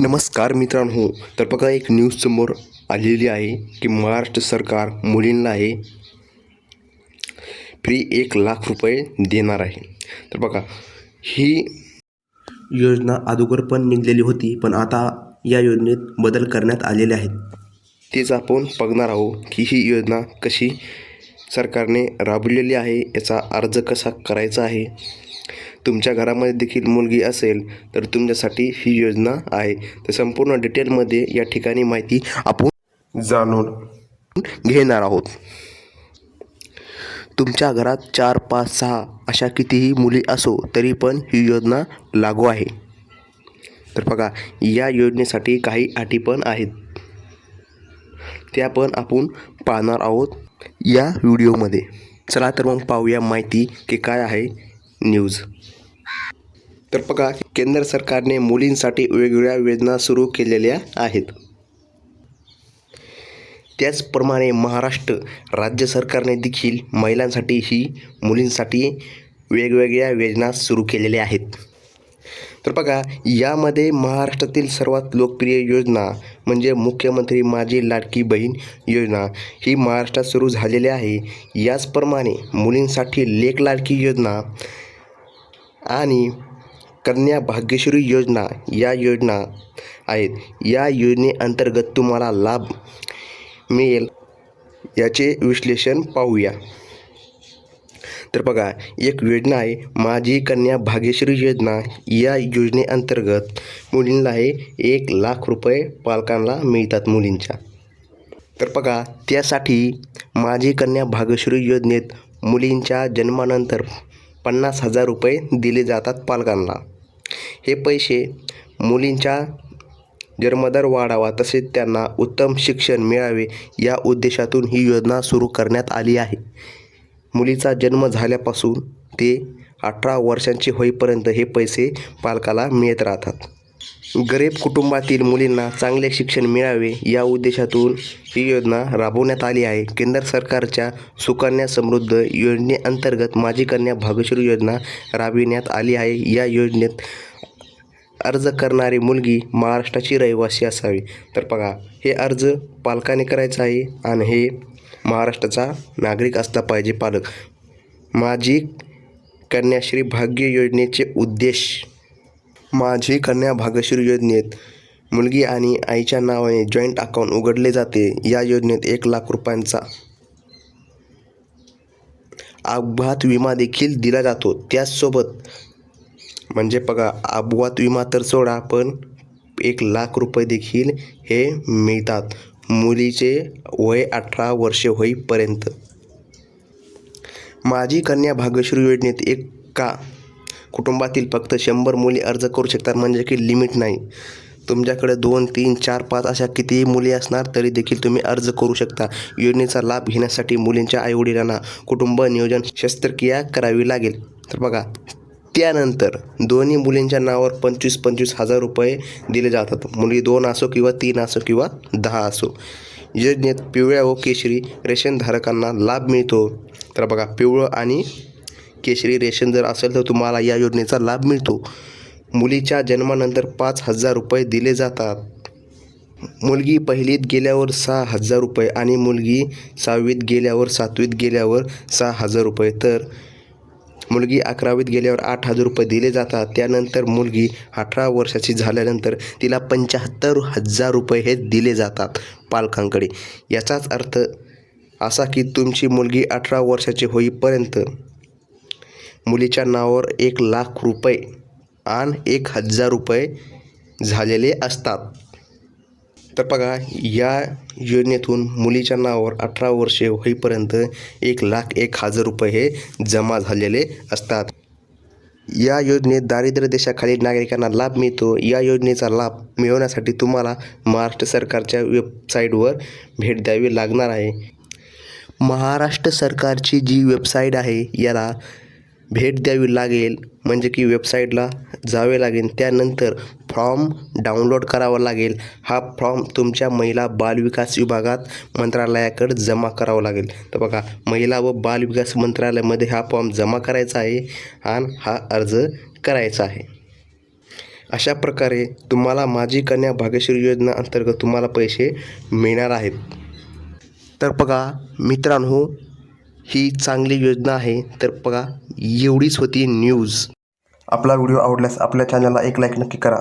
नमस्कार मित्रांनो तर बघा एक न्यूज समोर आलेली आहे की महाराष्ट्र सरकार मुलींना आहे फ्री एक लाख रुपये देणार आहे. तर बघा ही योजना अगोदर पण निघलेली होती पण आता या योजनेत बदल करण्यात आलेले आहेत. तेच आपण बघणार आहोत की ही योजना कशी सरकारने राबवलेली आहे याचा अर्ज कसा करायचा आहे. तुमच्या घरामध्ये देखील मुलगी असेल तर तुमच्यासाठी ही योजना आहे. तर संपूर्ण डिटेलमध्ये या ठिकाणी माहिती आपण जाणून घेणार आहोत. तुमच्या घरात चार पाच सहा अशा कितीही मुली असो तरी पण ही योजना लागू आहे. तर बघा या योजनेसाठी काही अटी पण आहेत. त्या पण आपण पाहणार आहोत या व्हिडिओमध्ये. चला तर मग पाहूया माहिती की काय आहे. न्यूज. तर बघा केंद्र सरकारने मुलींसाठी वेगवेगळ्या योजना सुरू केलेल्या आहेत. त्याचप्रमाणे महाराष्ट्र राज्य सरकारने देखील महिलांसाठी ही मुलींसाठी वेगवेगळ्या योजना सुरू केलेल्या आहेत. तर बघा यामध्ये महाराष्ट्रातील सर्वात लोकप्रिय योजना म्हणजे मुख्यमंत्री माझी लाडकी बहीण योजना ही महाराष्ट्रात सुरू झालेली आहे. याचप्रमाणे मुलींसाठी लेख लाडकी योजना आणि कन्या भाग्यश्री योजना या योजना आहेत. या योजनेअंतर्गत तुम्हाला लाभ मिळेल. याचे विश्लेषण पाहूया. तर बघा एक योजना आहे माझी कन्या भाग्यश्री योजना. या योजनेअंतर्गत मुलींना हे एक लाख रुपये पालकांना मिळतात मुलींच्या. तर बघा त्यासाठी माझी कन्या भाग्यश्री योजनेत मुलींच्या जन्मानंतर पन्नास हजार रुपये दिले जातात पालकांना. हे पैसे मुलींच्या जन्मदर वाढावा तसेच त्यांना उत्तम शिक्षण मिळावे या उद्देशातून ही योजना सुरू करण्यात आली आहे. मुलीचा जन्म झाल्यापासून ते अठरा वर्षांचे होईपर्यंत हे पैसे पालकाला मिळत राहतात. गरीब कुटुंबातील मुलींना चांगले शिक्षण मिळावे या उद्देशातून ही योजना राबवण्यात आली आहे. केंद्र सरकारच्या सुकन्या समृद्ध योजनेअंतर्गत माझी कन्या भाग्यश्री योजना राबविण्यात आली आहे. या योजनेत अर्ज करणारी मुलगी महाराष्ट्राची रहिवासी असावी. तर बघा हे अर्ज पालकाने करायचं आहे आणि हे महाराष्ट्राचा नागरिक असला पाहिजे पालक. माझी कन्याश्री भाग्य योजनेचे उद्देश माझी कन्या भाग्यश्री योजनेत मुलगी आणि आईच्या नावाने जॉईंट अकाउंट उघडले जाते. या योजनेत एक लाख रुपयांचा अपघात विमा देखील दिला जातो. त्याचसोबत म्हणजे बघा अपघात विमा तर सोडा पण एक लाख रुपये देखील हे मिळतात. मुलीचे वय अठरा वर्षे होईपर्यंत. माझी कन्या भाग्यश्री योजनेत एक का कुटुंबातील फक्त शंभर मुली अर्ज करू शकतात म्हणजे की लिमिट नाही. तुमच्याकडे दोन तीन चार पाच अशा कितीही मुली असणार तरी देखील तुम्ही अर्ज करू शकता. योजनेचा लाभ घेण्यासाठी मुलींच्या आईवडिलांना कुटुंब नियोजन शस्त्रक्रिया करावी लागेल. तर बघा त्यानंतर दोन्ही मुलींच्या नावावर पंचवीस पंचवीस हजार रुपये दिले जातात. मुली दोन असो किंवा तीन असो किंवा दहा असो. योजनेत पिवळ्या व केशरी रेशनधारकांना लाभ मिळतो. तर बघा पिवळं आणि केशरी रेशन जर असेल तर तुम्हाला या योजनेचा लाभ मिळतो. मुलीच्या जन्मानंतर पाच हजार रुपये दिले जातात. मुलगी पहिलीत गेल्यावर सहा हजार रुपये आणि मुलगी सहावीत गेल्यावर सातवीत गेल्यावर सहा हजार रुपये. तर मुलगी अकरावीत गेल्यावर आठ हजार रुपये दिले जातात. त्यानंतर मुलगी अठरा वर्षाची झाल्यानंतर तिला पंच्याहत्तर हजार रुपये हे दिले जातात पालकांकडे. याचाच अर्थ असा की तुमची मुलगी अठरा वर्षाची होईपर्यंत मुलीच्या नावावर एक लाख रुपये आणि एक हजार रुपये झालेले असतात. तर बघा या योजनेतून मुलीच्या नावावर अठरा वर्षे होईपर्यंत एक लाख एक हजार रुपये हे जमा झालेले असतात. या योजनेत दारिद्र्य देशाखालील नागरिकांना लाभ मिळतो. या योजनेचा लाभ मिळवण्यासाठी तुम्हाला महाराष्ट्र सरकारच्या वेबसाईटवर भेट द्यावी लागणार आहे. महाराष्ट्र सरकारची जी वेबसाईट आहे याला भेट द्यावी लागेल. म्हणजे की वेबसाईटला जावे लागेल. त्यानंतर फॉर्म डाउनलोड करावा लागेल. हा फॉर्म तुमच्या महिला बालविकास विभागात मंत्रालयाकडे जमा करावा लागेल. तर बघा महिला व बालविकास मंत्रालयामध्ये हा फॉर्म जमा करायचा आहे आणि हा अर्ज करायचा आहे. अशा प्रकारे तुम्हाला माझी कन्या भाग्यश्री योजना अंतर्गत तुम्हाला पैसे मिळणार आहेत. तर बघा मित्रांनो ही चांगली योजना आहे. तर बघा एवढीच होती न्यूज आपला व्हिडिओ आवडल्यास आपल्या चॅनलला एक लाईक नक्की करा.